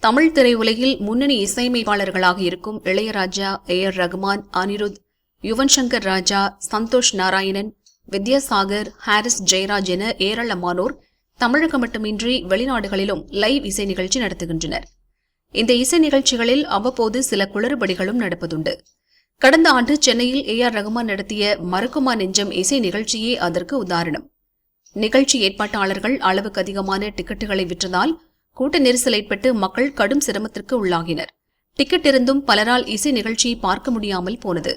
தமிழ் திரையுலகில் முன்னணி இசையமைப்பாளர்களாக இருக்கும் இளையராஜா ஏ. ஆர். ரகுமான் அனிருத் யுவன் சங்கர் ராஜா சந்தோஷ் நாராயணன் வித்யாசாகர் ஹாரிஸ் ஜெயராஜ் என ஏராளமானோர் தமிழகம் மட்டுமின்றி வெளிநாடுகளிலும் லைவ் இசை நிகழ்ச்சி நடத்துகின்றனர். இந்த இசை நிகழ்ச்சிகளில் அவ்வப்போது சில குளறுபடிகளும் நடப்பதுண்டு. கடந்த ஆண்டு சென்னையில் ஏ. ஆர். ரகுமான் நடத்திய மறக்குமா நெஞ்சம் இசை நிகழ்ச்சியே அதற்கு உதாரணம். நிகழ்ச்சி ஏற்பாட்டாளர்கள் அளவுக்கு அதிகமான டிக்கெட்டுகளை விற்றதால் கூட்ட நெரிசல் ஏற்பட்டு மக்கள் கடும் சிரமத்திற்கு உள்ளாகினர். டிக்கெட் இருந்தும் பலரால் இசை நிகழ்ச்சியை பார்க்க முடியாமல் போனது.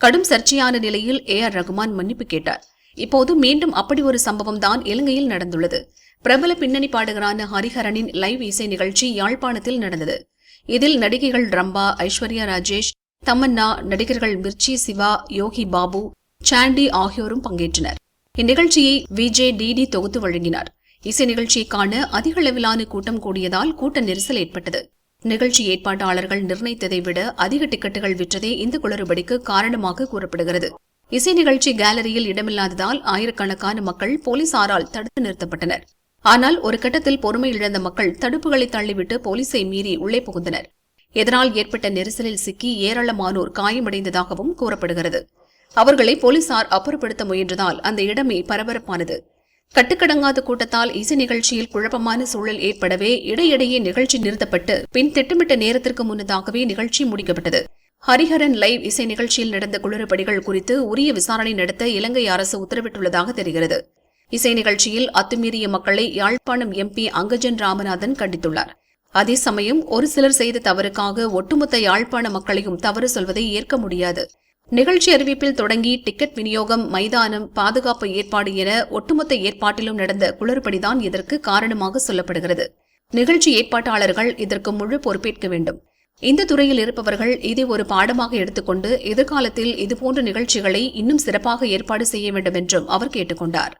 கடும் சர்ச்சையான நிலையில் ஏ ஆர் ரகுமான் மன்னிப்பு கேட்டார். இப்போது மீண்டும் அப்படி ஒரு சம்பவம் தான் இலங்கையில் நடந்துள்ளது. பிரபல பின்னணி பாடகரான ஹரிஹரனின் லைவ் இசை நிகழ்ச்சி யாழ்ப்பாணத்தில் நடந்தது. இதில் நடிகைகள் ரம்பா ஐஸ்வர்யா ராஜேஷ் தமன்னா நடிகர்கள் மிர்ச்சி சிவா யோகி பாபு சாண்டி ஆகியோரும் பங்கேற்றனர். இந்நிகழ்ச்சியை விஜே டிடி தொகுத்து வழங்கினார். இசை நிகழ்ச்சிக்கான அதிக அளவிலான கூட்டம் கூடியதால் கூட்ட நெரிசல் ஏற்பட்டது. நிகழ்ச்சி ஏற்பாட்டாளர்கள் நிர்ணயித்ததை விட அதிக டிக்கெட்டுகள் விற்றதே இந்த குளறுபடிக்கு காரணமாக கூறப்படுகிறது. இசை நிகழ்ச்சி கேலரியில் இடமில்லாததால் ஆயிரக்கணக்கான மக்கள் போலீசாரால் தடுத்து நிறுத்தப்பட்டனர். ஆனால் ஒரு கட்டத்தில் பொறுமை இழந்த மக்கள் தடுப்புகளை தள்ளிவிட்டு போலீசை மீறி உள்ளே புகுந்தனர். இதனால் ஏற்பட்ட நெரிசலில் சிக்கி ஏராளமானோர் காயமடைந்ததாகவும் கூறப்படுகிறது. அவர்களை போலீசார் அப்புறப்படுத்த முயன்றதால் அந்த இடமே பரபரப்பானது. கட்டுக்கடங்காத கூட்டத்தால் இசை நிகழ்ச்சியில் குழப்பமான சூழல் ஏற்படவே இடையிடையே நிகழ்ச்சி நிறுத்தப்பட்டு பின் திட்டமிட்ட நேரத்திற்கு முன்னதாகவே நிகழ்ச்சி முடிக்கப்பட்டது. ஹரிஹரன் லைவ் இசை நிகழ்ச்சியில் நடந்த குளறுபடிகள் குறித்து உரிய விசாரணை நடத்த இலங்கை அரசு உத்தரவிட்டுள்ளதாக தெரிகிறது. இசை நிகழ்ச்சியில் அத்துமீறிய மக்களை யாழ்ப்பாணம் எம்பி அங்கஜன் ராமநாதன் கண்டித்துள்ளார். அதே சமயம் ஒரு சிலர் செய்த தவறுக்காக ஒட்டுமொத்த யாழ்ப்பாண மக்களையும் தவறு சொல்வதை ஏற்க முடியாது. நிகழ்ச்சி அறிவிப்பில் தொடங்கி டிக்கெட் விநியோகம் மைதானம் பாதுகாப்பு ஏற்பாடு என ஒட்டுமொத்த ஏற்பாட்டிலும் நடந்த குளறுபடிதான் இதற்கு காரணமாக சொல்லப்படுகிறது. நிகழ்ச்சி ஏற்பாட்டாளர்கள் இதற்கு முழு பொறுப்பேற்க வேண்டும். இந்த துறையில் இருப்பவர்கள் இதை ஒரு பாடமாக எடுத்துக்கொண்டு எதிர்காலத்தில் இதுபோன்ற நிகழ்ச்சிகளை இன்னும் சிறப்பாக ஏற்பாடு செய்ய வேண்டும் என்றும் அவர் கேட்டுக்கொண்டார்.